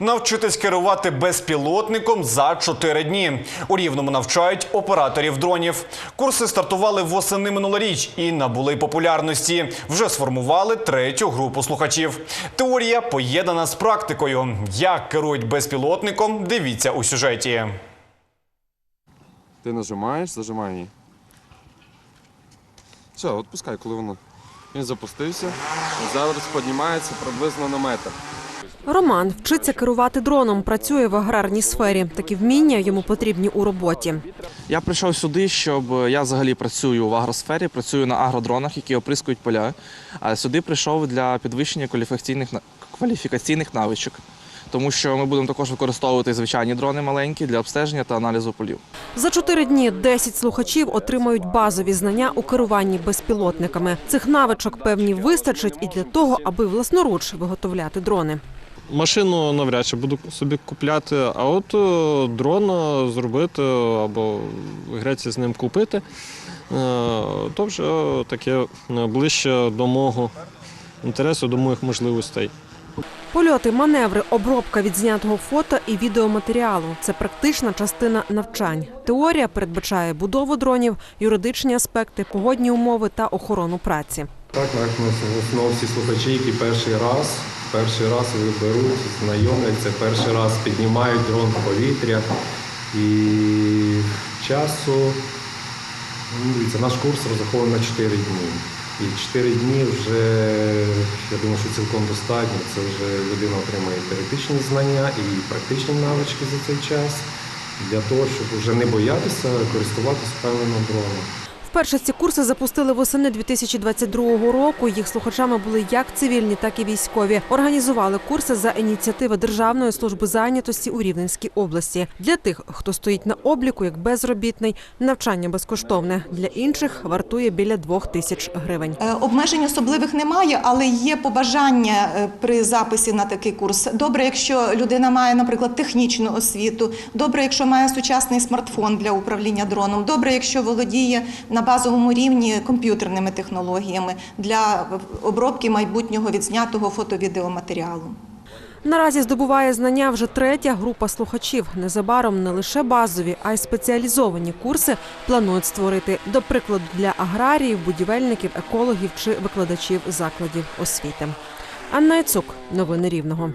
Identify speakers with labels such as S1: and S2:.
S1: Навчитись керувати безпілотником за 4 дні. У рівному навчають операторів дронів. Курси стартували восени минулоріч і набули популярності. Вже сформували третю групу слухачів. Теорія поєднана з практикою. Як керують безпілотником? Дивіться у сюжеті.
S2: Ти нажимаєш, зажимай її. Все, от коли воно. Він запустився. Зараз піднімається приблизно на метр.
S3: Роман вчиться керувати дроном, працює в аграрній сфері. Такі вміння йому потрібні у роботі.
S4: Я прийшов сюди, щоб я взагалі працюю в агросфері, працюю на агродронах, які оприскують поля. А сюди прийшов для підвищення кваліфікаційних кваліфікаційних навичок. Тому що ми будемо також використовувати звичайні дрони маленькі для обстеження та аналізу полів.
S3: За чотири дні 10 слухачів отримають базові знання у керуванні безпілотниками. Цих навичок певні вистачить і для того, аби власноруч виготовляти дрони.
S5: Машину навряд чи буду собі купляти, а от е, дрон зробити або в Греції з ним купити, е, то вже таке ближче до мого інтересу, до моїх можливостей.
S3: Польоти, маневри, обробка відзнятого фото і відеоматеріалу це практична частина навчань. Теорія передбачає будову дронів, юридичні аспекти, погодні умови та охорону праці.
S6: Так, так, ну, в основному всі слухачі, які перший раз, перший раз беруть, знайомляться, перший раз піднімають дрон в повітря. І часу, ну, дивіться, наш курс розрахований на 4 дні. І 4 дні вже, я думаю, що цілком достатньо. Це вже людина отримає теоретичні знання і практичні навички за цей час для того, щоб вже не боятися користуватися впевнено дроном.
S3: Вперше ці курси запустили восени 2022 року. Їх слухачами були як цивільні, так і військові. Організували курси за ініціативи Державної служби зайнятості у Рівненській області. Для тих, хто стоїть на обліку як безробітний, навчання безкоштовне. Для інших вартує біля двох тисяч гривень.
S7: Е, Обмежень особливих немає, але є побажання е, при записі на такий курс. Добре, якщо людина має, наприклад, технічну освіту. Добре, якщо має сучасний смартфон для управління дроном. Добре, якщо володіє на базовому рівні комп'ютерними технологіями для обробки майбутнього відзнятого фото-відеоматеріалу.
S3: Наразі здобуває знання вже третя група слухачів. Незабаром не лише базові, а й спеціалізовані курси планують створити, до прикладу, для аграріїв, будівельників, екологів чи викладачів закладів освіти. Анна Яцук, новини Рівного.